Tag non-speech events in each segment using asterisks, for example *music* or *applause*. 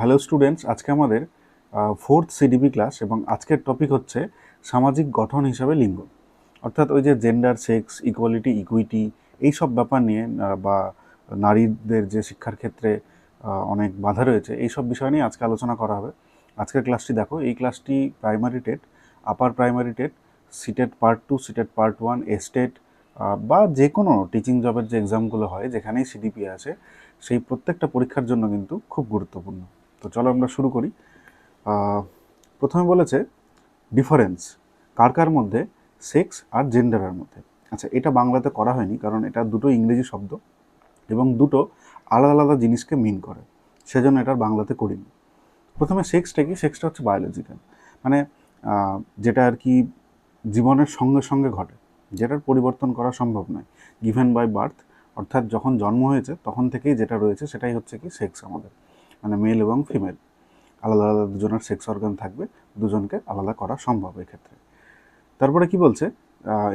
Hello students আজকে আমাদের fourth CDP class এবং আজকের টপিক হচ্ছে সামাজিক গঠন হিসাবে লিঙ্গ। অর্থাৎ ওই যে জেন্ডার সেক্স ইকুয়ালিটি ইকুইটি এই সব ব্যাপার নিয়ে বা নারীদের যে শিক্ষার ক্ষেত্রে অনেক বাধা রয়েছে এই সব বিষয় নিয়ে আজকে আলোচনা করা হবে। আজকের ক্লাসটি দেখো, এই ক্লাসটি primary TET upper primary TET CTET part two CTET part one state বা যে কোনো টিচিং জবের যে এক্সামগুলো হয়, যেখানেই সিডিপি আছে সেই প্রত্যেকটা পরীক্ষার জন্য কিন্তু খুব গুরুত্বপূর্ণ। তো চলো আমরা শুরু করি। প্রথমে বলেছে ডিফারেন্স কার কার মধ্যে? সেক্স আর জেন্ডারের মধ্যে। আচ্ছা এটা বাংলাতে করা হয়নি, কারণ এটা দুটো ইংরেজি শব্দ এবং দুটো আলাদা আলাদা জিনিসকে মিন করে। সেজন্য এটার বাংলাতে করিনি। প্রথমে সেক্সটা কি? সেক্সটা হচ্ছে বায়োলজিক্যাল মানে যেটা আর কি জীবনের সঙ্গে সঙ্গে ঘটে, যেটার পরিবর্তন করা সম্ভব নয়। গিভেন বাই বার্থ অর্থাৎ যখন জন্ম হয়েছে, তখন থেকেই যেটা রয়েছে, সেটাই হচ্ছে কি সেক্স আমাদের। মানে মেল এবং ফিমেল আলাদা আলাদা দুজনের সেক্স অর্গান থাকবে, দুজনকে আলাদা করা সম্ভব এক্ষেত্রে। তারপরে কি বলছে?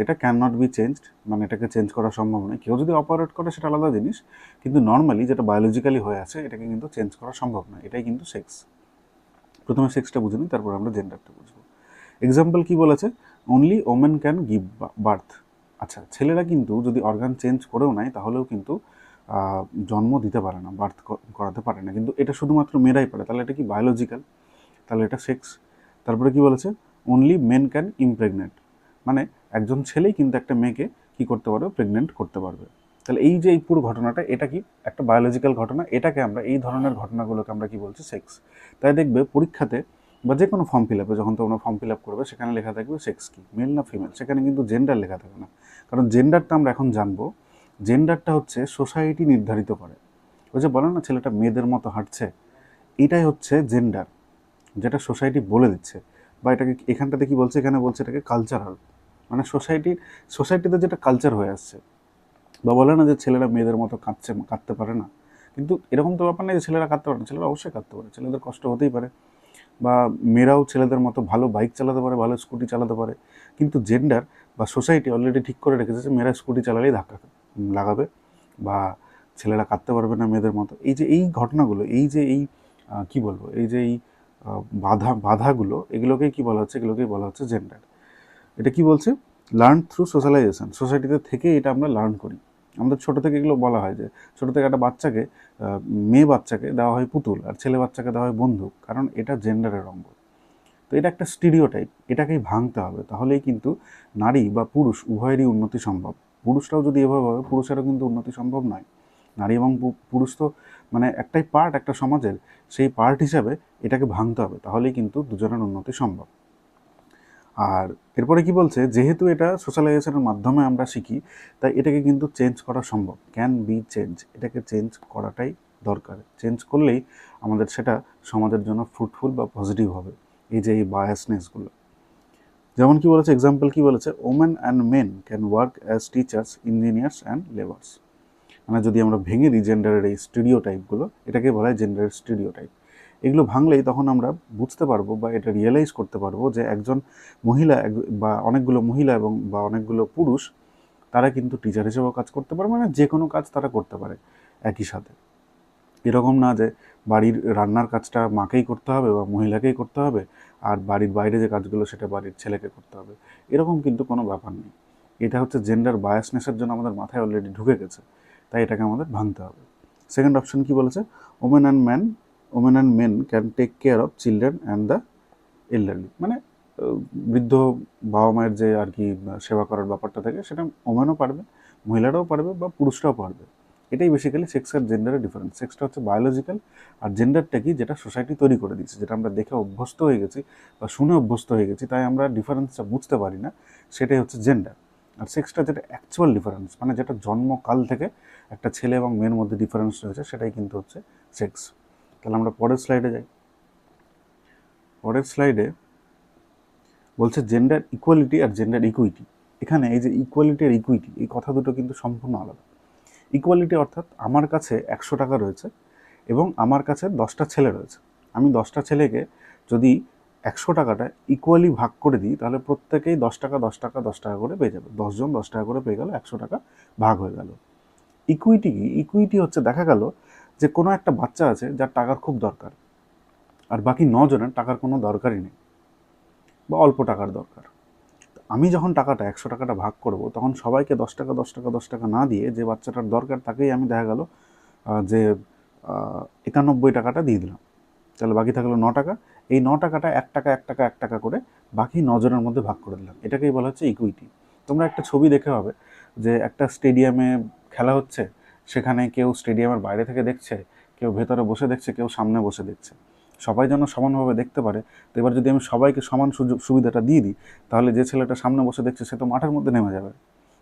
এটা ক্যান নট বি চেঞ্জড মানে এটাকে চেঞ্জ করা সম্ভব নয়। কেউ যদি অপারেট করে সেটা আলাদা জিনিস, কিন্তু নর্মালি যেটা বায়োলজিক্যালি হয়ে আছে, এটাকে কিন্তু চেঞ্জ করা সম্ভব নয়। এটাই কিন্তু সেক্স প্রথমে সেক্সটা বুঝে নিই, তারপর আমরা জেন্ডারটা বুঝব। এক্সাম্পল কি বলেছে? Only women can give birth আচ্ছা ছেলেরা কিন্তু যদি অর্গান চেঞ্জ করেও নেয়, তাহলেও কিন্তু জন্ম দিতে পারে না, বার্থ করাতে পারে না। কিন্তু এটা শুধুমাত্র মেয়েরাই পারে। তাহলে এটা কি বায়োলজিক্যাল তাহলে এটা সেক্স তারপরে কি বলেছে? অনলি মেন ক্যান ইমপ্রেগনেন্ট মানে একজন ছেলেই কিন্তু একটা মেয়েকে কি করতে পারবে? প্রেগনেন্ট করতে পারবে। তাহলে এই যে এই পুরো ঘটনাটা, এটা কি একটা বায়োলজিক্যাল ঘটনা? এটাকে আমরা, এই ধরনের ঘটনাগুলোকে আমরা কি বলছি? সেক্স তাই দেখবে পরীক্ষাতে বা যে কোনো ফর্ম ফিল আপে যখন তোমরা ফর্ম ফিল আপ করবে, সেখানে লেখা থাকবে সেক্স কি? মেল না ফিমেল সেখানে কিন্তু জেন্ডার লেখা থাকে না। কারণ জেন্ডারটা আমরা এখন জানব জেন্ডারটা হচ্ছে সোসাইটি নির্ধারিত করে। ওই যে বলে না ছেলেটা মেয়েদের মতো হাঁটছে? এটাই হচ্ছে জেন্ডার যেটা সোসাইটি বলে দিচ্ছে। বা এটাকে এখানটাতে কি বলছে? এখানে বলছে এটাকে কালচারাল মানে সোসাইটি সোসাইটিতে যেটা কালচার হয়ে আসছে। বা বলে না যে ছেলেরা মেয়েদের মতো কাঁদছে কাঁদতে পারে না। কিন্তু এরকম তো ব্যাপার নেই যে ছেলেরা কাঁদতে পারে না। ছেলেরা অবশ্যই কাঁদতে পারে। ছেলেদের কষ্ট হতেই পারে। বা মেয়েরাও ছেলেদের মতো ভালো বাইক চালাতে পারে ভালো স্কুটি চালাতে পারে। কিন্তু জেন্ডার বা সোসাইটি অলরেডি ঠিক করে রেখেছে যে মেয়েরা স্কুটি চালালেই ধাক্কা উম, লাগাবে বা ছেলেরা কাঁদতে পারবে না মেয়েদের মতো। এই যে এই ঘটনাগুলো, এই যে এই কি বলব, এই যে এই বাধা, বাধাগুলো, এগুলোকেই কি বলা হচ্ছে, এগুলোকেই বলা হচ্ছে জেন্ডার এটা কি বলছে? লার্ন থ্রু সোশ্যালাইজেশন সোসাইটিতে থেকে এটা আমরা লার্ন করি। আমাদের ছোটো থেকে এগুলো বলা হয় যে, ছোটো থেকে একটা বাচ্চাকে মেয়ে বাচ্চাকে দেওয়া হয় পুতুল আর ছেলে বাচ্চাকে দেওয়া হয় বন্দুক, কারণ এটা জেন্ডারের অঙ্গ। তো এটা একটা স্টিরিও টাইপ এটাকেই ভাঙতে হবে। তাহলেই কিন্তু নারী বা পুরুষ উভয়েরই উন্নতি সম্ভব। পুরুষরাও যদি এভাবে হবে পুরুষেরও কিন্তু উন্নতি সম্ভব নয়। নারী এবং পুরুষ তো মানে একটাই পার্ট একটা সমাজের। সেই পার্ট হিসাবে এটাকে ভাঙতে হবে, তাহলেই কিন্তু দুজনের উন্নতি সম্ভব। আর এরপরে কি বলছে, যেহেতু এটা সোশ্যালাইজেশনের মাধ্যমে আমরা শিখি, তাই এটাকে কিন্তু চেঞ্জ করা সম্ভব। ক্যান বি চেঞ্জ এটাকে চেঞ্জ করাটাই দরকার। চেঞ্জ করলেই আমাদের সেটা সমাজের জন্য ফ্রুটফুল বা পজিটিভ হবে। এই যে এই বায়াসনেসগুলো যেমন কি বলেছে এক্সাম্পল কি বলেছে? Women and men can work as teachers engineers and labours মানে যদি আমরা ভেঙে দিই জেন্ডারের এই স্টুডিও টাইপগুলো এটাকে বলা হয় জেন্ডারের স্টুডিও টাইপ এগুলো ভাঙলেই তখন আমরা বুঝতে পারব বা এটা রিয়েলাইজ করতে পারব যে একজন মহিলা বা অনেকগুলো মহিলা এবং বা অনেকগুলো পুরুষ, তারা কিন্তু টিচার হিসেবেও কাজ করতে পারে মানে যে কোনো কাজ তারা করতে পারে একই সাথে। এরকম না যে বাড়ির রান্নার কাজটা মাকেই করতে হবে বা মহিলাকেই করতে হবে আর বাড়ির বাইরে যে কাজগুলো সেটা বাড়ির ছেলেকে করতে হবে। এরকম কিন্তু কোনো ব্যাপার নেই। এটা হচ্ছে জেন্ডার বায়াসনেসের জন্য আমাদের মাথায় অলরেডি ঢুকে গেছে, তাই এটাকে আমাদের ভাঙতে হবে। সেকেন্ড অপশন কি বলেছে? Women and man women and men can take care of children and the elderly মানে বৃদ্ধ বাবা মায়ের যে আর কি সেবা করার ব্যাপারটা থাকে, সেটা ওমেনও পারবে, মহিলারাও পারবে বা পুরুষরাও পারবে। এটাই বেসিক্যালি সেক্স আর জেন্ডারের ডিফারেন্স সেক্সটা হচ্ছে বায়োলজিক্যাল আর জেন্ডারটা কি? যেটা সোসাইটি তৈরি করে দিচ্ছে যেটা আমরা দেখে অভ্যস্ত হয়ে গেছি বা শুনে অভ্যস্ত হয়ে গেছি, তাই আমরা ডিফারেন্সটা বুঝতে পারি না, সেটাই হচ্ছে জেন্ডার আর সেক্সটা যেটা অ্যাকচুয়াল ডিফারেন্স মানে যেটা জন্মকাল থেকে একটা ছেলে এবং মেয়ের মধ্যে ডিফারেন্স রয়েছে, সেটাই কিন্তু হচ্ছে সেক্স তাহলে আমরা পরের স্লাইডে যাই। পরের স্লাইডে বলছে জেন্ডার ইকুয়ালিটি আর জেন্ডার ইকুইটি এখানে এই যে ইকুয়ালিটি আর ইকুইটি এই কথা দুটো কিন্তু সম্পূর্ণ আলাদা। ইকুয়ালিটি অর্থাৎ আমার কাছে একশো টাকা রয়েছে এবং আমার কাছে দশটা ছেলে রয়েছে। আমি দশটা ছেলেকে যদি একশো টাকাটা ইকুয়ালি ভাগ করে দিই, তাহলে প্রত্যেকেই দশ টাকা দশ টাকা দশ টাকা করে পেয়ে যাবে। দশজন দশ টাকা করে পেয়ে গেল, একশো টাকা ভাগ হয়ে গেল। ইকুইটি কি? ইকুইটি হচ্ছে, দেখা গেল যে কোনো একটা বাচ্চা আছে যার টাকার খুব দরকার, আর বাকি নজনের টাকার কোনো দরকারই নেই, বা অল্প টাকার দরকার। আমি যখন টাকাটা একশো টাকাটা ভাগ করব, তখন সবাইকে দশ টাকা দশ টাকা দশ টাকা না দিয়ে যে বাচ্চাটার দরকার তাকেই আমি দেখা গেল যে একানব্বই টাকাটা দিয়ে দিলাম। তাহলে বাকি থাকল ন টাকা। এই ন টাকাটা এক টাকা এক টাকা এক টাকা করে বাকি নজনের মধ্যে ভাগ করে দিলাম। এটাকেই বলা হচ্ছে ইকুইটি তোমরা একটা ছবি দেখে হবে যে একটা স্টেডিয়ামে খেলা হচ্ছে, সেখানে কেউ স্টেডিয়ামের বাইরে থেকে দেখছে, কেউ ভেতরে বসে দেখছে, কেউ সামনে বসে দেখছে। সবাই যেন সমানভাবে দেখতে পারে, তো এবার যদি আমি সবাইকে সমান সুযোগ, সুবিধাটা দিয়ে দিই, তাহলে যে ছেলেটা সামনে বসে দেখছে সে তো মাঠের মধ্যে নেমে যাবে।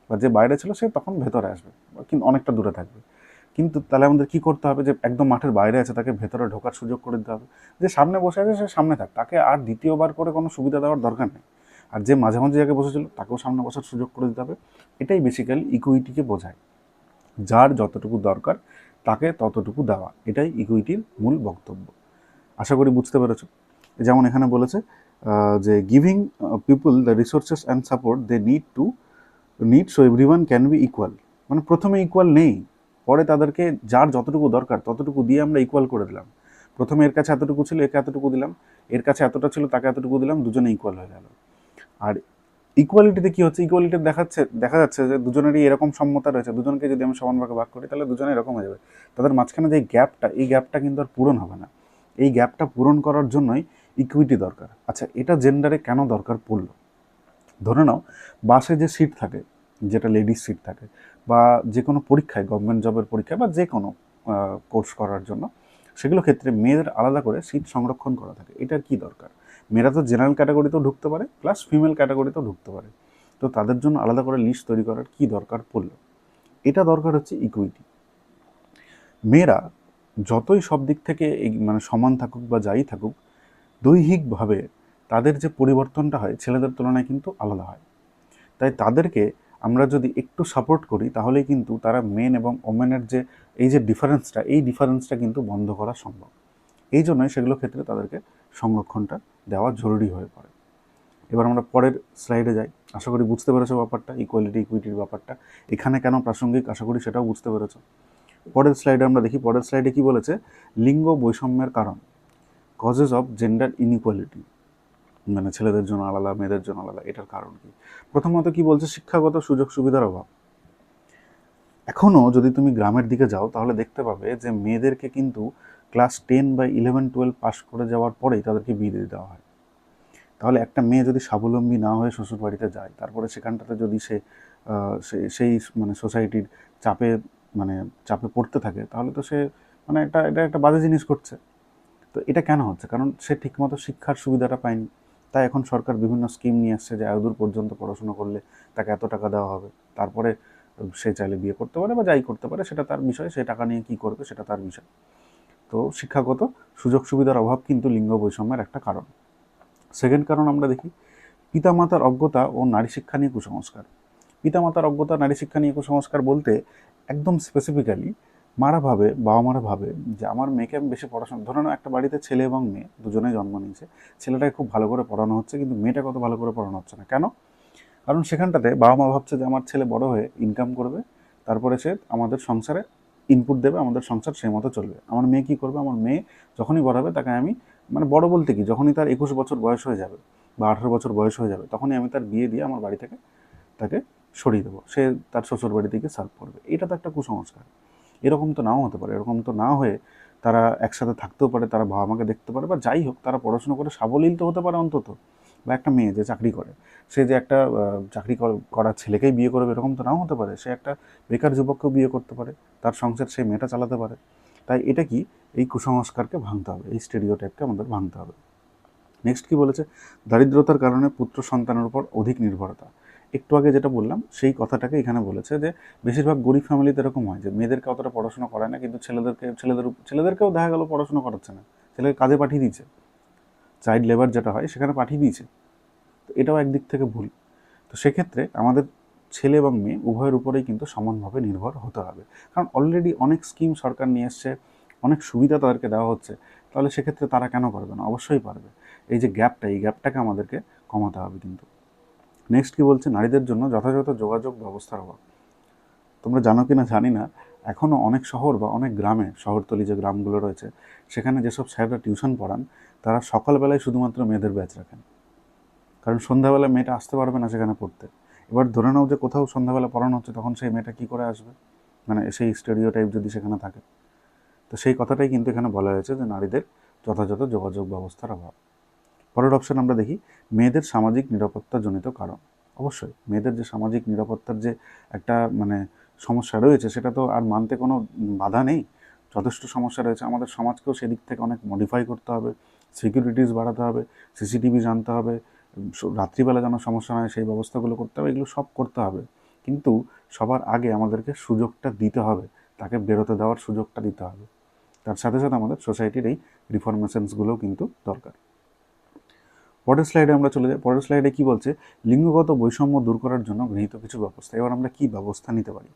বা যে বাইরে ছিল সে তখন ভেতরে আসবে কিন্তু অনেকটা দূরে থাকবে। কিন্তু তাহলে আমাদের কি করতে হবে যে একদম মাঠের বাইরে আছে, তাকে ভেতরে ঢোকার সুযোগ করে দিতে হবে। যে সামনে বসে আছে সে সামনে থাক, তাকে আর দ্বিতীয়বার করে কোনো সুবিধা দেওয়ার দরকার নেই। আর যে মাঝে মাঝে জায়গায় বসেছিল, তাকেও সামনে বসার সুযোগ করে দিতে হবে। এটাই বেসিক্যালি ইকুইটিকে বোঝায়। যার যতটুকু দরকার, তাকে ততটুকু দেওয়া। এটাই ইকুইটির মূল বক্তব্য। আশা করি বুঝতে পেরেছ। যেমন এখানে বলেছে যে giving people the resources and support they need to need so everyone can be equal মানে প্রথমে ইকুয়াল নেই, পরে তাদেরকে যার যতটুকু দরকার, ততটুকু দিয়ে আমরা ইকুয়াল করে দিলাম। প্রথমে এর কাছে এতটুকু ছিল, একে এতটুকু দিলাম, এর কাছে এতটা ছিল, তাকে এতটুকু দিলাম, দুজনে ইকুয়াল হয়ে গেল। আর ইকুয়ালিটিতে কী হচ্ছে? ইকুয়ালিটি দেখাচ্ছে, দেখা যাচ্ছে যে দুজনেরই এরকম সম্মতা রয়েছে, দুজনকে যদি আমি সমান ভাগে ভাগ করি, তাহলে দুজনে এরকম হয়ে যাবে। তাদের মাঝখানে যে গ্যাপটা এই গ্যাপটা কিন্তু আর পূরণ হবে না। এই গ্যাপটা পূরণ করার জন্যই ইকুইটি দরকার। আচ্ছা এটা জেন্ডারে কেন দরকার পড়ল? ধরে নাও, বাসে যে সিট থাকে, যেটা লেডিস সিট থাকে, বা যে কোনো পরীক্ষায় গভর্নমেন্ট জবের পরীক্ষায়, বা যে কোনো কোর্স করার জন্য, সেগুলো ক্ষেত্রে মেয়েদের আলাদা করে সিট সংরক্ষণ করা থাকে। এটার কি দরকার? মেয়েরা তো জেনারেল ক্যাটাগরিতেও ঢুকতে পারে প্লাস ফিমেল ক্যাটাগরিতেও ঢুকতে পারে। তো তাদের জন্য আলাদা করে লিস্ট তৈরি করার কি দরকার পড়ল? এটা দরকার হচ্ছে ইকুইটি মেয়েরা যতই সব দিক থেকে মানে সমান থাকুক বা যাই থাকুক, দৈহিকভাবে তাদের যে পরিবর্তনটা হয় ছেলেদের তুলনায় কিন্তু আলাদা হয়। তাই তাদেরকে আমরা যদি একটু সাপোর্ট করি, তাহলেই কিন্তু তারা মেন এবং ওমেনের যে এই যে ডিফারেন্সটা এই ডিফারেন্সটা কিন্তু বন্ধ করা সম্ভব। এই জন্যই সেগুলো ক্ষেত্রে তাদেরকে সংরক্ষণটা দেওয়া জরুরি হয়ে পড়ে। এবার আমরা পরের স্লাইডে যাই। আশা করি বুঝতে পেরেছ ব্যাপারটা ইকুয়ালিটি ইকুইটির ব্যাপারটা। এখানে কেন প্রাসঙ্গিক? আশা করি সেটাও বুঝতে পেরেছ। পরের স্লাইডে আমরা দেখি, পরের স্লাইডে কি বলেছে? লিঙ্গ বৈষম্যের কারণ কজেস অফ জেন্ডার ইনইকুয়ালিটি মানে ছেলেদের জন্য আলাদা, মেয়েদের জন্য আলাদা, এটার কারণ কি? প্রথমত কি বলছে? শিক্ষাগত সুযোগ সুবিধার অভাব। এখনও যদি তুমি গ্রামের দিকে যাও, তাহলে দেখতে পাবে যে মেয়েদেরকে কিন্তু ক্লাস টেন বা ইলেভেন, টুয়েলভ পাস করে যাওয়ার পরেই তাদেরকে বিয়ে দিয়ে দেওয়া হয়। তাহলে একটা মেয়ে যদি স্বাবলম্বী না হয়ে শ্বশুর বাড়িতে যায়, তারপরে সেখানটাতে যদি সে- সেই মানে সোসাইটির চাপে মানে চাপে পড়তে থাকে, তাহলে তো সে মানে এটা এটা একটা বাজে জিনিস করছে তো এটা কেন হচ্ছে? কারণ সে ঠিকমতো শিক্ষার সুবিধাটা পায়নি। তাই এখন সরকার বিভিন্ন স্কিম নিয়ে আসছে যে এতদূর পর্যন্ত পড়াশোনা করলে তাকে এত টাকা দেওয়া হবে। তারপরে সে চাইলে বিয়ে করতে পারে বা যাই করতে পারে, সেটা তার বিষয়, সে টাকা নিয়ে কী করবে সেটা তার বিষয়। তো শিক্ষাগত সুযোগ সুবিধার অভাব কিন্তু লিঙ্গ বৈষম্যের একটা কারণ। সেকেন্ড কারণ আমরা দেখি, পিতামাতার অজ্ঞতা ও নারী শিক্ষা নিয়ে কুসংস্কার। পিতামাতার অজ্ঞতা, নারী শিক্ষা নিয়ে কুসংস্কার বলতে একদম স্পেসিফিক্যালি মারা ভাবে, বাবা মারা ভাবে যে আমার মেয়েকে আমি বেশি পড়াশোনা, ধরে একটা বাড়িতে ছেলে এবং মেয়ে, দুজনেই জন্ম নিয়েছে। ছেলেটাকে খুব ভালো করে পড়ানো হচ্ছে কিন্তু মেয়েটা কত ভালো করে পড়ানো হচ্ছে না। কেন? কারণ সেখানটাতে বাবা মা ভাবছে যে আমার ছেলে বড় হয়ে ইনকাম করবে, তারপরে সে আমাদের সংসারে ইনপুট দেবে, আমাদের সংসার সেই মতো চলবে। আমার মেয়ে কী করবে? আমার মেয়ে যখনই বড় হবে তাকে আমি মানে বড় বলতে কি, যখনই তার একুশ বছর বয়স হয়ে যাবে বা আঠারো বছর বয়স হয়ে যাবে, তখনই আমি তার বিয়ে দিয়ে আমার বাড়ি থেকে তাকে সরিয়ে দেবো। সে তার শ্বশুর বাড়ি থেকে সার্ভ করবে। এটা তো একটা কুসংস্কার। এরকম তো নাও হতে পারে। এরকম তো না হয়ে তারা একসাথে থাকতেও পারে, তারা বাবা মাকে দেখতে পারে বা যাই হোক, তারা পড়াশোনা করে সাবলীল তো হতে পারে অন্তত। বা একটা মেয়ে যে চাকরি করে, সে যে একটা চাকরি কর- ছেলেকেই বিয়ে করবে, এরকম তো নাও হতে পারে। সে একটা বেকার যুবককেও বিয়ে করতে পারে, তার সংসার সেই মেয়েটা চালাতে পারে। তাই এটা কি? এই কুসংস্কারকে ভাঙতে হবে, এই স্টেরিও টাইপকে আমাদের ভাঙতে হবে। নেক্সট কি বলেছে? দারিদ্রতার কারণে পুত্র সন্তানের উপর অধিক নির্ভরতা। একটু আগে যেটা বললাম, সেই কথাটাকে এখানে বলেছে যে, বেশিরভাগ গরিব ফ্যামিলিতে এরকম হয় যে, মেয়েদেরকে অতটা পড়াশোনা করায় না, কিন্তু ছেলেদেরকে, ছেলেদের, ছেলেদেরকেও দেখা গেল পড়াশোনা করাচ্ছে না। ছেলেকে কাজে পাঠিয়ে দিয়েছে। চাইল্ড লেবার যেটা হয়, সেখানে পাঠিয়ে দিয়েছে। তো এটাও একদিক থেকে ভুল। তো সেক্ষেত্রে আমাদের ছেলে এবং মেয়ে উভয়ের উপরেই কিন্তু সমানভাবে নির্ভর হতে হবে। কারণ অলরেডি অনেক স্কিম সরকার নিয়ে এসছে, অনেক সুবিধা তাদেরকে দেওয়া হচ্ছে, তাহলে সেক্ষেত্রে তারা কেন পারবে না? অবশ্যই পারবে। এই যে গ্যাপটা এই গ্যাপটাকে আমাদেরকে কমাতে হবে কিন্তু। নেক্সট কি বলছে? নারীদের জন্য যথাযথ যোগাযোগ ব্যবস্থার অভাব। তোমরা জানো কি না জানি না। এখনও অনেক শহর বা অনেক গ্রামে, শহরতলি যে গ্রামগুলো রয়েছে, সেখানে যেসব স্যাররা টিউশন পড়ান, তারা সকালবেলায় শুধুমাত্র মেয়েদের ব্যাচ রাখেন। কারণ সন্ধ্যাবেলা মেয়েটা আসতে পারবে না সেখানে পড়তে। এবার ধরে নাও যে কোথাও সন্ধ্যাবেলা পড়ানো হচ্ছে, তখন সেই মেয়েটা কী করে আসবে? মানে সেই স্টেডিও টাইপ যদি সেখানে থাকে। তো সেই কথাটাই কিন্তু এখানে বলা হয়েছে যে নারীদের যথাযথ যোগাযোগ ব্যবস্থার অভাব। পরের অপশন আমরা দেখি, মেয়েদের সামাজিক নিরাপত্তাজনিত কারণ। অবশ্যই, মেয়েদের যে সামাজিক নিরাপত্তার যে একটা মানে সমস্যা রয়েছে, সেটা তো আর মানতে কোনো বাধা নেই। যথেষ্ট সমস্যা রয়েছে। আমাদের সমাজকেও সেদিক থেকে অনেক মডিফাই করতে হবে সিকিউরিটিস বাড়াতে হবে সিসিটিভি জানতে হবে রাত্রিবেলা যেন সমস্যা নয় সেই ব্যবস্থাগুলো করতে হবে, এগুলো সব করতে হবে। কিন্তু সবার আগে আমাদেরকে সুযোগটা দিতে হবে, তাকে বেরোতে দেওয়ার সুযোগটা দিতে হবে। তার সাথে সাথে আমাদের সোসাইটির এই রিফরমেশনসগুলোও কিন্তু দরকার। পরের স্লাইডে আমরা চলে যাই। পরের স্লাইডে কি বলছে? লিঙ্গগত বৈষম্য দূর করার জন্য গৃহীত কিছু ব্যবস্থা। এবার আমরা কি ব্যবস্থা নিতে পারি?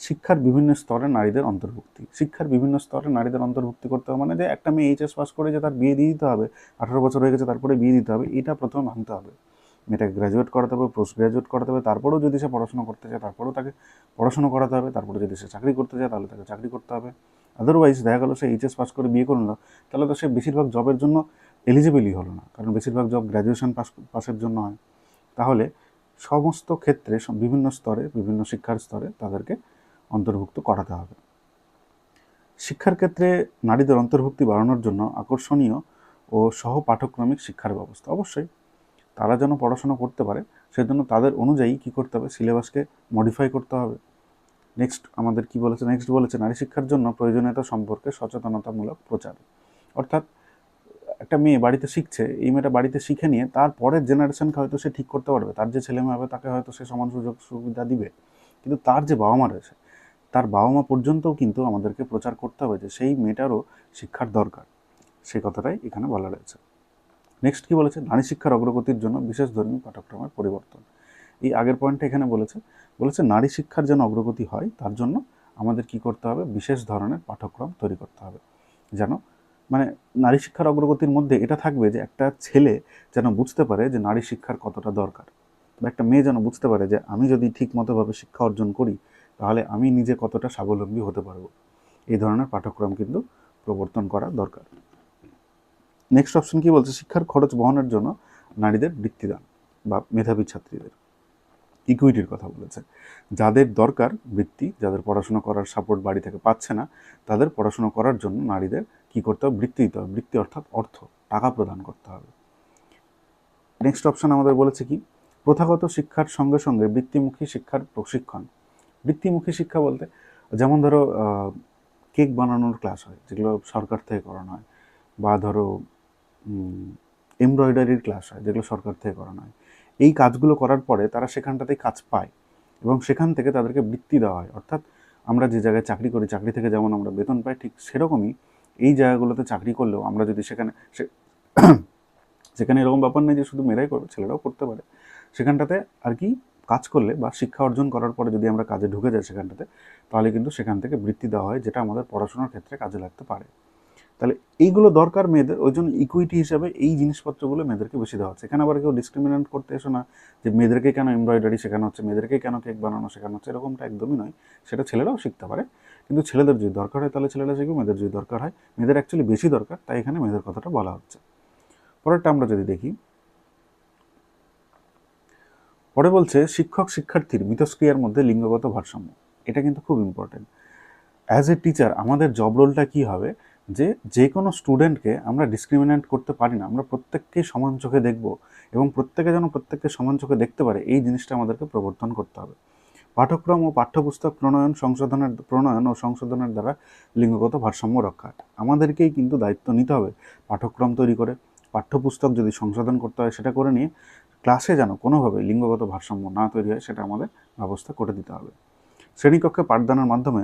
শিক্ষার বিভিন্ন স্তরে নারীদের অন্তর্ভুক্তি। শিক্ষার বিভিন্ন স্তরে নারীদের অন্তর্ভুক্তি করতে হবে মানে যে একটা মেয়ে এইচএস পাস করে যে তার বিয়ে দিয়ে দিতে হবে, আঠারো বছর হয়ে গেছে তারপরে বিয়ে দিতে হবে, এটা প্রথমে ভাঙতে হবে। মেয়েটাকে গ্র্যাজুয়েট করাতে হবে পোস্ট গ্র্যাজুয়েট করাতে হবে, তারপরেও যদি সে পড়াশোনা করতে চায় তারপরেও তাকে পড়াশোনা করাতে হবে, তারপরে যদি সে চাকরি করতে চায় তাহলে তাকে চাকরি করতে হবে। আদারওয়াইজ দেখা গেলো সে এইচএস পাস করে বিয়ে করল, তাহলে তো সে বেশিরভাগ জবের জন্য এলিজিবলই হলো না। কারণ বেশিরভাগ জব গ্র্যাজুয়েশন পাস পাসের জন্য হয়। তাহলে সমস্ত ক্ষেত্রে বিভিন্ন স্তরে, বিভিন্ন শিক্ষার স্তরে তাদেরকে অন্তর্ভুক্ত করাতে হবে। শিক্ষার ক্ষেত্রে নারীদের অন্তর্ভুক্তি বাড়ানোর জন্য আকর্ষণীয় ও সহ পাঠক্রমিক শিক্ষার ব্যবস্থা অবশ্যই। তারা যেন পড়াশোনা করতে পারে, সেজন্য তাদের অনুযায়ী কি করতে হবে, সিলেবাসকে মডিফাই করতে হবে। নেক্সট আমাদের কি বলেছে নেক্সট বলেছে, নারী শিক্ষার জন্য প্রয়োজনীয়তা সম্পর্কে সচেতনতামূলক প্রচার। অর্থাৎ একটা মেয়ে বাড়িতে শিখছে, এই মেয়েটা বাড়িতে শিখে নিয়ে তার পরের জেনারেশনকে হয়তো সে ঠিক করতে পারবে। তার যে ছেলে মেয়ে হবে তাকে হয়তো সে সমান সুযোগ সুবিধা দিবে। কিন্তু তার যে বাবা মা রয়েছে, তার বাবা মা পর্যন্তও কিন্তু আমাদেরকে প্রচার করতে হবে যে সেই মেয়েটারও শিক্ষার দরকার। সেই কথাটাই এখানে বলা রয়েছে। নেক্সট কি বলেছে? নারী শিক্ষার অগ্রগতির জন্য বিশেষ ধর্মী পাঠ্যক্রমের পরিবর্তন। এই আগের পয়েন্টটা এখানে বলেছে। বলেছে, নারী শিক্ষার যেন অগ্রগতি হয়, তার জন্য আমাদের কি করতে হবে? বিশেষ ধরনের পাঠ্যক্রম তৈরি করতে হবে। যেন মানে নারী শিক্ষার অগ্রগতির মধ্যে এটা থাকবে যে একটা ছেলে যেন বুঝতে পারে যে নারী শিক্ষার কতটা দরকার। বা একটা মেয়ে যেন বুঝতে পারে যে আমি যদি ঠিক মতোভাবে শিক্ষা অর্জন করি, তাহলে আমি নিজে কতটা স্বাবলম্বী হতে পারব। এই ধরনের পাঠ্যক্রম কিন্তু প্রবর্তন করা দরকার। নেক্সট অপশন কি বলছে? শিক্ষার খরচ বহনের জন্য নারীদের বৃত্তিদান বা মেধাবী ছাত্রীদের। ইকুইটির কথা বলেছে। যাদের দরকার বৃত্তি, যাদের পড়াশোনা করার সাপোর্ট বাড়ি থেকে পাচ্ছে না, তাদের পড়াশোনা করার জন্য নারীদের কি করতে হবে? বৃত্তি দিতে হবে। বৃত্তি অর্থাৎ অর্থ, টাকা প্রদান করতে হবে। নেক্সট অপশন আমাদের বলেছে কি? প্রথাগত শিক্ষার সঙ্গে সঙ্গে বৃত্তিমুখী শিক্ষার প্রশিক্ষণ। বৃত্তিমুখী শিক্ষা বলতে, যেমন ধরো কেক বানানোর ক্লাস হয়, যেগুলো সরকার থেকে করানো হয়। বা ধরো এমব্রয়ডারির ক্লাস হয়, যেগুলো সরকার থেকে করানো হয়। এই কাজগুলো করার পরে তারা সেখানটাতেই কাজ পায় এবং সেখান থেকে তাদেরকে বৃত্তি দেওয়া হয়। অর্থাৎ আমরা যে জায়গায় চাকরি করি, চাকরি থেকে যেমন আমরা বেতন পাই, ঠিক সেরকমই এই জায়গাগুলোতে চাকরি করলেও আমরা যদি সেখানে সে *clears throat* সেখানে এরকম ব্যাপার নেই যে শুধু মেয়েরাই করবে, ছেলেরাও করতে পারে। সেখানটাতে আর কি কাজ করলে বা শিক্ষা অর্জন করার পরে যদি আমরা কাজে ঢুকে যাই সেখানটাতে, তাহলে কিন্তু সেখান থেকে বৃত্তি দেওয়া হয় যেটা আমাদের পড়াশোনার ক্ষেত্রে কাজে লাগতে পারে। তাহলে এইগুলো দরকার মেয়েদের, ওই জন্য ইকুইটি হিসাবে এই জিনিসপত্রগুলো মেয়েদেরকে বেশি দেওয়া হচ্ছে। এখানে আবার কেউ ডিসক্রিমিনেট করতে এসো না যে মেয়েদেরকে কেন এমব্রয়ডারি শেখানো হচ্ছে, মেয়েদেরকে কেন কেক বানানো শেখানো হচ্ছে, এরকমটা একদমই নয়। সেটা ছেলেরাও শিখতে পারে। কিন্তু ছেলেদের যদি দরকার হয়, তাহলে ছেলেরা শিখবে মেয়েদের যদি দরকার হয়। মেয়েদের অ্যাকচুয়ালি বেশি দরকার, তাই এখানে মেয়েদের কথাটা বলা হচ্ছে। পরেরটা আমরা যদি দেখি, পরে বলছে, শিক্ষক শিক্ষার্থীর মিথস্ক্রিয়ার মধ্যে লিঙ্গগত ভারসাম্য। এটা কিন্তু খুব ইম্পর্টেন্ট অ্যাজ এ টিচার আমাদের জব রোলটা কী হবে? যে যে কোনো স্টুডেন্টকে আমরা ডিসক্রিমিনেট করতে পারি না। আমরা প্রত্যেককেই সমান চোখে দেখব এবং প্রত্যেকে যেন প্রত্যেককে সমান চোখে দেখতে পারে, এই জিনিসটা আমাদেরকে প্রবর্তন করতে হবে। পাঠ্যক্রম ও পাঠ্যপুস্তক প্রণয়ন সংশোধনের, প্রণয়ন ও সংশোধনের দ্বারা লিঙ্গগত ভারসাম্য রক্ষা আমাদেরকেই কিন্তু দায়িত্ব নিতে হবে পাঠ্যক্রম তৈরি করে। পাঠ্যপুস্তক যদি সংশোধন করতে হয় সেটা করে নিয়ে ক্লাসে যেন কোনোভাবে লিঙ্গগত ভারসাম্য না তৈরি হয় সেটা আমাদের ব্যবস্থা করে দিতে হবে। শ্রেণীকক্ষে পাঠদানের মাধ্যমে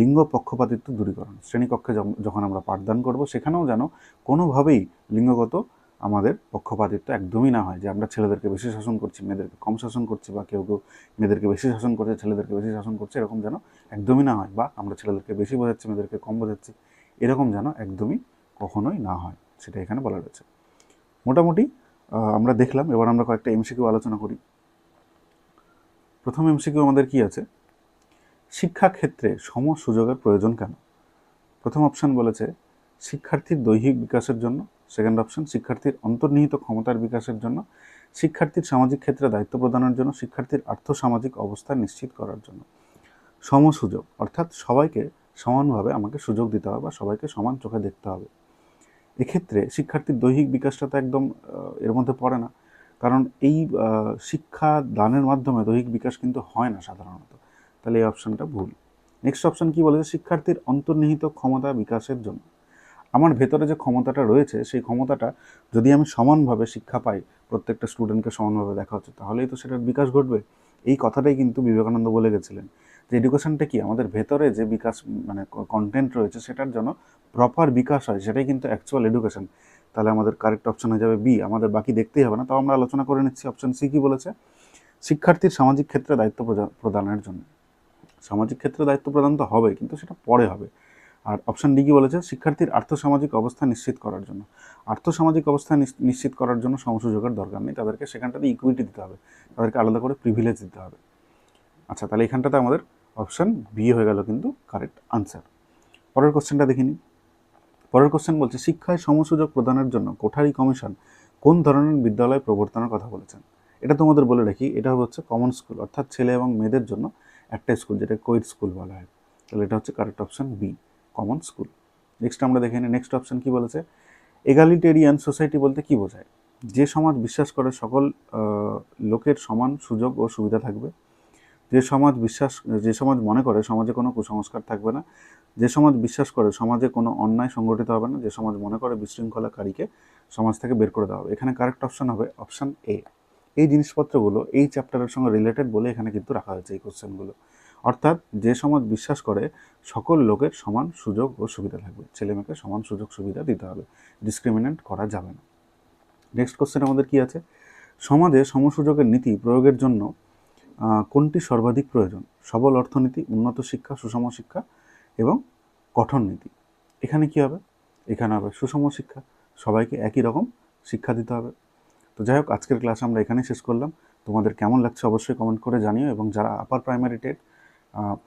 লিঙ্গ পক্ষপাতিত্ব দূরীকরণ। শ্রেণীকক্ষে যখন আমরা পাঠদান করব সেখানেও যেন কোনোভাবেই লিঙ্গগত আমাদের পক্ষপাতিত্ব একদমই না হয় যে আমরা ছেলেদেরকে বেশি শাসন করছি, মেয়েদেরকে কম শাসন করছি বা কেউ কেউ মেয়েদেরকে বেশি শাসন করছে, ছেলেদেরকে বেশি শাসন করছে, এরকম যেন একদমই না হয় বা আমরা ছেলেদেরকে বেশি বোঝাচ্ছি, মেয়েদেরকে কম বোঝাচ্ছি, এরকম যেন একদমই কখনোই না হয়। সেটা এখানে বলা রয়েছে। মোটামুটি আমরা দেখলাম, এবার আমরা কয়েকটা এমসিকিউ আলোচনা করি। প্রথম এমসিকিউ আমাদের কি আছে? শিক্ষাক্ষেত্রে সম সুযোগের প্রয়োজন কেন? প্রথম অপশান বলেছে, শিক্ষার্থীর দৈহিক বিকাশের জন্য সেকেন্ড অপশন শিক্ষার্থীর অন্তর্নিহিত ক্ষমতার বিকাশের জন্য, শিক্ষার্থীর সামাজিক ক্ষেত্রে দায়িত্ব প্রদানের জন্য, শিক্ষার্থীর আর্থসামাজিক অবস্থা নিশ্চিত করার জন্য। সম সুযোগ অর্থাৎ সবাইকে সমানভাবে আমাকে সুযোগ দিতে হবে বা সবাইকে সমান চোখে দেখতে হবে। এক্ষেত্রে শিক্ষার্থীর দৈহিক বিকাশটা তো একদম এর মধ্যে পড়ে না। কারণ এই শিক্ষা দানের মাধ্যমে দৈহিক বিকাশ কিন্তু হয় না সাধারণত। তাহলে এই অপশানটা ভুল। নেক্সট অপশান কী বলেছে? শিক্ষার্থীর অন্তর্নিহিত ক্ষমতা বিকাশের জন্য। আমার ভেতরে যে ক্ষমতাটা রয়েছে, সেই ক্ষমতাটা যদি আমি সমানভাবে শিক্ষা পাই, প্রত্যেকটা স্টুডেন্টকে সমানভাবে দেখা হচ্ছে, তাহলেই তো সেটার বিকাশ ঘটবে। এই কথাটাই কিন্তু বিবেকানন্দ বলে গেছিলেন যে এডুকেশনটা কি? আমাদের ভেতরে যে বিকাশ মানে কন্টেন্ট রয়েছে, সেটার জন্য প্রপার বিকাশ হয়, সেটাই কিন্তু অ্যাকচুয়াল এডুকেশন তাহলে আমাদের কারেক্ট অপশন হয়ে যাবে বি আমাদের বাকি দেখতেই হবে না, তাও আমরা আলোচনা করে নিচ্ছি অপশন সি কি বলেছে? শিক্ষার্থীর সামাজিক ক্ষেত্রে দায়িত্ব প্রদানের জন্য। সামাজিক ক্ষেত্রে দায়িত্ব প্রদান তো হবে কিন্তু সেটা পরে হবে। আর অপশন ডি কি বলেছে? শিক্ষার্থীর আর্থসামাজিক অবস্থা নিশ্চিত করার জন্য। আর্থসামাজিক অবস্থা নিশ্চিত করার জন্য সমসুযোগের দরকার নেই। তাদেরকে সেখানটাতে ইকুইটি দিতে হবে। তাদেরকে আলাদা করে প্রিভিলেজ দিতে হবে। আচ্ছা তাহলে এখানটাতে আমাদের অপশন বি হয়ে গেল কিন্তু কারেক্ট আনসার পরের কোশ্চেনটা দেখিনি পরের কোশ্চেন বলছে, শিক্ষায় সমসুযোগ প্রদানের জন্য কোঠারি কমিশন কোন ধরনের বিদ্যালয় প্রবর্তনের কথা বলেছেন? এটা তোমাদের বলে রাখি, এটা হচ্ছে কমন স্কুল অর্থাৎ ছেলে এবং মেয়েদের জন্য একটা স্কুল যেটা কোয়েট স্কুল বলা হয়। তাহলে এটা হচ্ছে correct option B common school next আমরা দেখে নিই নেক্সট অপশান কী বলেছে? এগালিটেরিয়ান সোসাইটি বলতে কী বোঝায়? যে সমাজ বিশ্বাস করে সকল লোকের সমান সুযোগ ও সুবিধা থাকবে। যে সমাজ বিশ্বাস, যে সমাজ মনে করে সমাজে কোনো কুসংস্কার থাকবে না। যে সমাজ বিশ্বাস করে সমাজে কোনো অন্যায় সংগঠিত হবে না। যে সমাজ মনে করে বিশৃঙ্খলাকারীকে সমাজ থেকে বের করে দেওয়া হবে। এখানে কারেক্ট অপশান হবে অপশান এ এই জিনিসপত্রগুলো এই চ্যাপ্টারের সঙ্গে রিলেটেড বলে এখানে কিন্তু রাখা হয়েছে এই কোশ্চেনগুলো অর্থাৎ যে সমাজ বিশ্বাস করে, সকল লোকের সমান সুযোগ ও সুবিধা থাকবে। ছেলে মেয়েকে সমান সুযোগ সুবিধা দিতে হবে। ডিসক্রিমিনেন্ট করা যাবে না। নেক্সট কোশ্চেন আমাদের কি আছে? সমাজে সমসুযোগের নীতি প্রয়োগের জন্য কোনটি সর্বাধিক প্রয়োজন? সবল অর্থনীতি, উন্নত শিক্ষা, সুষম শিক্ষা এবং কঠোর নীতি। এখানে কি হবে? এখানে হবে সুষম শিক্ষা। সবাইকে একই রকম শিক্ষা দিতে হবে। তো যাই হোক, আজকের ক্লাস আমরা এখানেই শেষ করলাম। তোমাদের কেমন লাগছে অবশ্যই কমেন্ট করে জানিও এবং যারা আপার প্রাইমারি টেট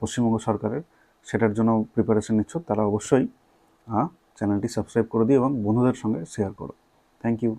পশ্চিমবঙ্গ সরকারের, সেটার জন্য প্রিপারেশন নিচ্ছ, তারা অবশ্যই চ্যানেলটি সাবস্ক্রাইব করে দিও এবং বন্ধুদের সঙ্গে শেয়ার করো। Thank you